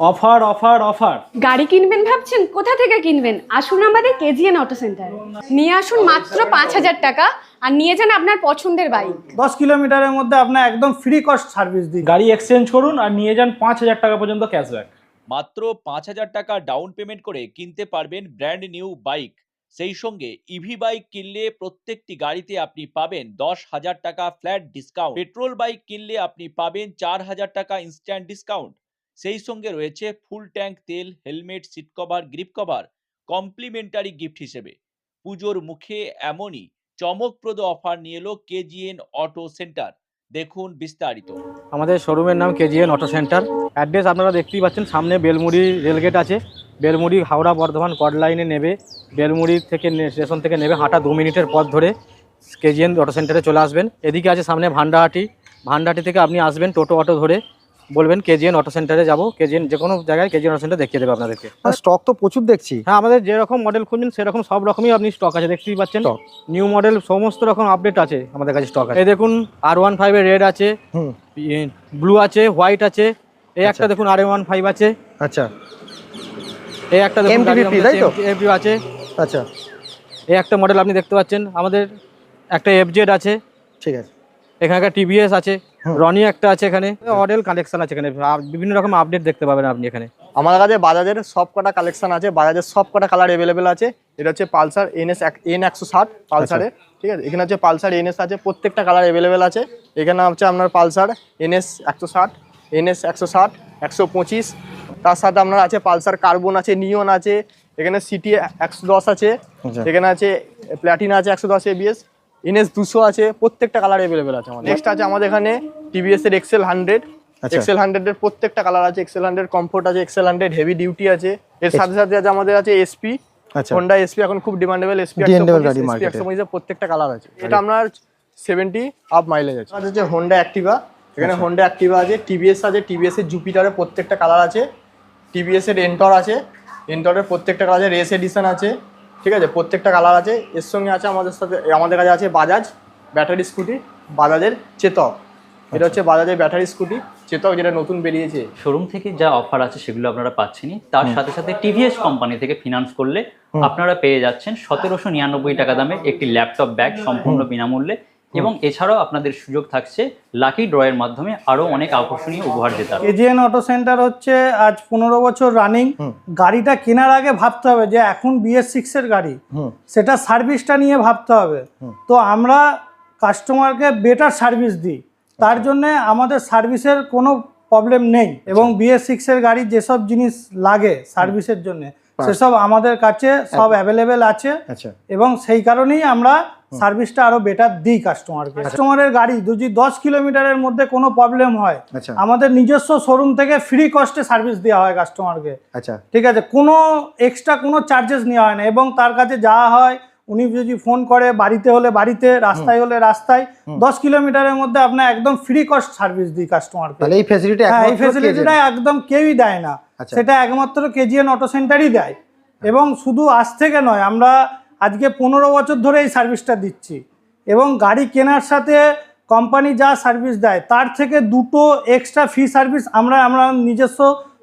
Offer offer offer. গাড়ি কিনবেন ভাবছেন? কোথা থেকে কিনবেন? আসুন আমাদের কেজিএন অটো সেন্টার। নিয়ে আসুন মাত্র পাঁচ হাজার টাকা আর নিয়ে যান আপনার পছন্দের বাইক। দশ কিলোমিটারের মধ্যে আপনার একদম ফ্রি কস্ট সার্ভিস দিই। গাড়ি এক্সচেঞ্জ করুন আর নিয়ে যান পাঁচ হাজার টাকা পর্যন্ত ক্যাশব্যাক মাত্র পাঁচ হাজার টাকা ডাউন পেমেন্ট করে কিনতে পারবেন ব্র্যান্ড নিউ বাইক সেই সঙ্গে ইভি বাইক কিনলে প্রত্যেকটি গাড়িতে আপনি পাবেন দশ হাজার টাকা ফ্ল্যাট ডিসকাউন্ট পেট্রোল বাইক কিনলে আপনি পাবেন চার হাজার টাকা ইনস্ট্যান্ট ডিসকাউন্ট সেই সঙ্গে রয়েছে ফুল ট্যাঙ্ক, তেল, helmet, seat cover, grip cover, complimentary gift হিসেবে। পুজোর মুখে এমনই চমকপ্রদ অফার নিয়ে এলো কেজিএন অটো সেন্টার। দেখুন বিস্তারিত। আমাদের শোরুমের নাম কেজিএন অটো সেন্টার। অ্যাড্রেস আপনারা দেখতেই পাচ্ছেন, সামনে বেলমুড়ি রেলগেট আছে। বেলমুড়ি, হাওড়া, বর্ধমান কড লাইনে নেবে। বেলমুড়ি থেকে স্টেশন থেকে নেবে হাঁটা দু মিনিটের পথ ধরে। কেজিএন অটো সেন্টারে চলে আসবেন। এদিকে আছে সামনে ভান্ডাহাটি ভান্ডাহাটি থেকে আপনি আসবেন টোটো অটো ধরে। বলবেন কেজিএন অটো সেন্টারে যাব। কেজিএন যে কোনো জায়গায় কেজিএন অটো সেন্টার দেখিয়ে দেবে আপনাদেরকে। স্টক তো প্রচুর দেখছি। হ্যাঁ আমাদের যেরকম মডেল খুঁজছেন সেরকম সব রকমই আপনি স্টক আছে দেখতেই পাচ্ছেন। নিউ মডেল সমস্ত রকম আপডেট আছে আমাদের কাছে স্টক আছে। এই দেখুন আর ওয়ান ফাইভের রেড আছে ব্লু আছে হোয়াইট আছে এই একটা আচ্ছা। দেখুন আর ওয়ান ফাইভ আছে। আচ্ছা। এই একটা দেখুন MT-50 তাই তো? এফডি আছে। আচ্ছা। এই একটা মডেল আপনি দেখতে পাচ্ছেন আমাদের একটা এফজেড আছে। ঠিক আছে। এখানে একটা টিভিএস আছে। রনি একটা আছে এখানে মডেল কালেকশন আছে এখানে। বিভিন্ন রকম আপডেট দেখতে পাবেন আপনি এখানে। আমার কাছে বাজাজের সব কটা কালেকশন আছে বাজাজের সব কটা কালার অ্যাভেলেবেল আছে। এটা হচ্ছে পালসার এনএস এন একশো ষাট পালসারের ঠিক আছে? এখানে হচ্ছে পালসার এনএস আছে প্রত্যেকটা কালার অ্যাভেলেবেল আছে। এখানে হচ্ছে আপনার পালসার এনএস একশো ষাট এনএস একশো ষাট একশো পঁচিশ। তার সাথে আপনার আছে পালসার কার্বন আছে নিয়ন আছে। এখানে সিটি একশো দশ আছে। এখানে আছে প্ল্যাটিনা আছে একশো দশ এবিএস এনএস দুশো আছে প্রত্যেকটা কালার অ্যাভেলেবেল আছে আমাদের। নেক্সট আছে আমাদের এখানে টিভিএস এর এক্সেল হান্ড্রেড আচ্ছা। এক্সেল হান্ড্রেডের প্রত্যেকটা কালার আছে এক্সেল হান্ড্রেড কমফোর্ট আছে এক্সেল হান্ড্রেড হেভি ডিউটি আছে। এর সাথে সাথে আছে আমাদের আছে এসপি আচ্ছা। হোন্ডা এসপি এখন খুব ডিমান্ডেবল এসপি। একশো প্রত্যেকটা কালার আছে। এটা আপনার সেভেন্টি আপ মাইলেজ আছে। আছে যে হোন্ডা অ্যাক্টিভা এখানে হোন্ডা অ্যাক্টিভা আছে টিভিএস আছে টিভিএস এর জুপিটারের প্রত্যেকটা কালার আছে। টিভিএস এর এন্টর আছে এন্টরের প্রত্যেকটা কালার আছে রেস এডিশন আছে। ঠিক আছে? প্রত্যেকটা কালার আছে। এর সঙ্গে আছে আমাদের সাথে আমাদের কাছে আছে বাজাজ ব্যাটারি স্কুটি বাজাজের চেতক। এটা হচ্ছে বাজাজের ব্যাটারি স্কুটি চেতক যেটা নতুন বেরিয়েছে। শোরুম থেকে যা অফার আছে সেগুলো আপনারা পাচ্ছেনই। তার সাথে সাথে টিভিএস কোম্পানি থেকে ফিনান্স করলে আপনারা পেয়ে যাচ্ছেন সতেরোশো নিরানব্বই টাকা দামে একটি ল্যাপটপ ব্যাগ সম্পূর্ণ বিনামূল্যে। এবং এছাড়াও আপনাদের সুযোগ থাকছে লাকি ড্রয়ের মাধ্যমে আরও অনেক আকর্ষণীয় উপহার জেতার। কেজিএন অটো সেন্টার হচ্ছে আজ পনেরো বছর রানিং গাড়িটা কেনার আগে ভাবতে হবে যে এখন বিএস সিক্সের গাড়ি। সেটা সার্ভিসটা নিয়ে ভাবতে হবে। তো আমরা কাস্টমারকে বেটার সার্ভিস দিই। তার জন্য আমাদের সার্ভিসের কোনো প্রবলেম নেই। এবং বিএস সিক্সের গাড়ির যেসব জিনিস লাগে সার্ভিসের জন্য। সেসব আমাদের কাছে সব অ্যাভেলেবেল আছে। আচ্ছা। এবং সেই কারণেই আমরা সার্ভিসটা আরও বেটার দিই কাস্টমারকে কাস্টমারের গাড়ি যদি দশ কিলোমিটারের মধ্যে কোনো প্রবলেম হয় আচ্ছা। আমাদের নিজস্ব শোরুম থেকে ফ্রি কস্টে সার্ভিস দেওয়া হয় কাস্টমারকে আচ্ছা। ঠিক আছে? কোনো এক্সট্রা কোনো চার্জেস নেওয়া হয় না। এবং তার কাছে যাওয়া হয় উনি যদি ফোন করে বাড়িতে হলে বাড়িতে রাস্তায় হলে রাস্তায় দশ কিলোমিটারের মধ্যে আপনার একদম ফ্রি কস্ট সার্ভিস দিই কাস্টমারকে এই ফ্যাসিলিটি হ্যাঁ এই ফেসিলিটিটা একদম কেউই দেয় না। আচ্ছা। সেটা একমাত্র কেজিএন অটো সেন্টারই দেয়। এবং শুধু আজ থেকে নয় আমরা আজকে পনেরো বছর ধরে এই সার্ভিসটা দিচ্ছি। এবং গাড়ি কেনার সাথে কোম্পানি যা সার্ভিস দেয় তার থেকে দুটো এক্সট্রা ফি সার্ভিস আমরা আমরা নিজস্ব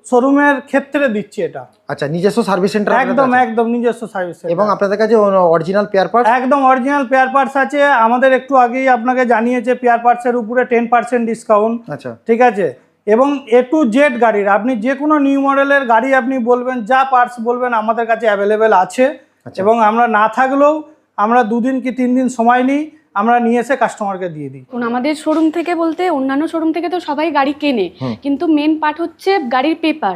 শোরুমের ক্ষেত্রে দিচ্ছি এটা। আচ্ছা নিজস্ব সার্ভিস সেন্টার একদম একদম নিজস্ব সার্ভিস এবং আপনাদের কাছে অরিজিনাল পেয়ার পার্ট একদম অরিজিনাল পেয়ার পার্টস আছে। আমাদের একটু আগেই আপনাকে জানিয়েছে পেয়ার পার্টসের উপরে টেন পার্সেন্ট ডিসকাউন্ট আচ্ছা। ঠিক আছে? এবং এ টু জেড গাড়ির আপনি যে কোনো নিউ মডেলের গাড়ি আপনি বলবেন যা পার্টস বলবেন আমাদের কাছে অ্যাভেলেবেল আছে আচ্ছা। এবং আমরা না থাকলেও আমরা দুদিন কি তিন দিন সময় নিই আমরা নিয়ে এসে কাস্টমারকে দিয়ে দিই। আমাদের শোরুম থেকে বলতে অন্যান্য শোরুম থেকে তো সবাই গাড়ি কেনে কিন্তু মেন পার্ট হচ্ছে গাড়ির পেপার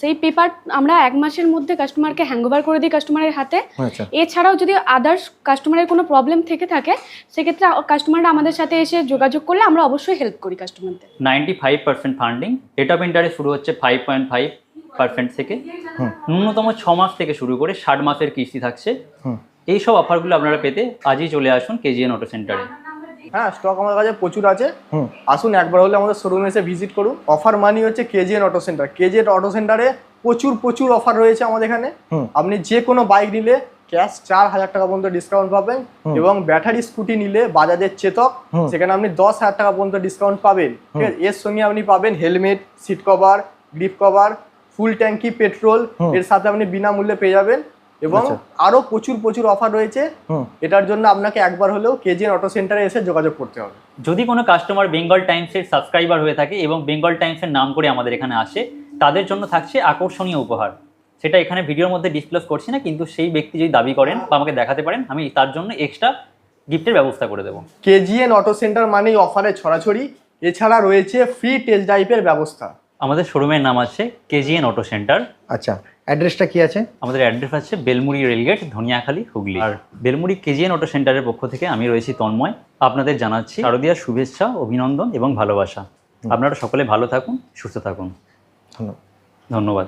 সেই পেপার আমরা এক মাসের মধ্যে কাস্টমারকে হ্যান্ডওভার করে দিই কাস্টমারের হাতে। আচ্ছা। এছাড়াও যদি আদার্স কাস্টমারের কোনো প্রবলেম থেকে থাকে সেক্ষেত্রে কাস্টমাররা আমাদের সাথে এসে যোগাযোগ করলে আমরা অবশ্যই হেল্প করি কাস্টমারদের ninety five percent funding rate of interest শুরু হচ্ছে ফাইভ পয়েন্ট ফাইভ পার্সেন্ট থেকে। ন্যূনতম ছ মাস থেকে শুরু করে ষাট মাসের কিস্তি থাকছে। এই সব অফারগুলো আপনারা পেতে আজই চলে আসুন কেজিএন অটো সেন্টারে হ্যাঁ স্টক আমাদের কাছে প্রচুর আছে। আসুন একবার হলে আমাদের শোরুমে এসে ভিজিট করুন। অফার মানি হচ্ছে KGN auto centre KGN auto সেন্টারে প্রচুর প্রচুর অফার রয়েছে আমাদের এখানে। আপনি যে কোনো বাইক নিলে ক্যাশ চার হাজার টাকা পর্যন্ত ডিসকাউন্ট পাবেন এবং ব্যাটারি স্কুটি নিলে বাজাজের চেতক সেখানে আপনি দশ হাজার টাকা পর্যন্ত ডিসকাউন্ট পাবেন। ঠিক আছে? এর সঙ্গে আপনি পাবেন helmet seat cover grip cover full ট্যাঙ্কি পেট্রোল এর সাথে আপনি বিনামূল্যে পেয়ে যাবেন। এবং আচ্ছা। আরও প্রচুর প্রচুর অফার রয়েছে। হুম। এটার জন্য আপনাকে একবার হলেও কেজিএন অটো সেন্টারে এসে যোগাযোগ করতে হবে। যদি কোনো কাস্টমার বেঙ্গল টাইমসের সাবস্ক্রাইবার হয়ে থাকে এবং বেঙ্গল টাইমসের নাম করে আমাদের এখানে আসে তাদের জন্য থাকছে আকর্ষণীয় উপহার। সেটা এখানে ভিডিওর মধ্যে ডিসক্লোজ করছি না কিন্তু সেই ব্যক্তি যদি দাবি করেন বা আমাকে দেখাতে পারেন আমি তার জন্য এক্সট্রা গিফটের ব্যবস্থা করে দেবো। কেজিএন অটো সেন্টার মানেই অফারে ছড়াছড়ি। এছাড়া রয়েছে ফ্রি টেস্ট ড্রাইভের ব্যবস্থা। আমাদের শোরুমের নাম আছে কেজিএন অটো সেন্টার আচ্ছা। অ্যাড্রেসটা কি আছে? আমাদের অ্যাড্রেস আছে বেলমুড়ি রেলগেট ধনিয়াখালী হুগলি। আর বেলমুড়ি কেজিএন অটো সেন্টারের পক্ষ থেকে আমি রয়েছি তন্ময়। আপনাদের জানাচ্ছি শারদীয়ার শুভেচ্ছা অভিনন্দন এবং ভালোবাসা। আপনারা সকলে ভালো থাকুন সুস্থ থাকুন। ধন্যবাদ। ধন্যবাদ।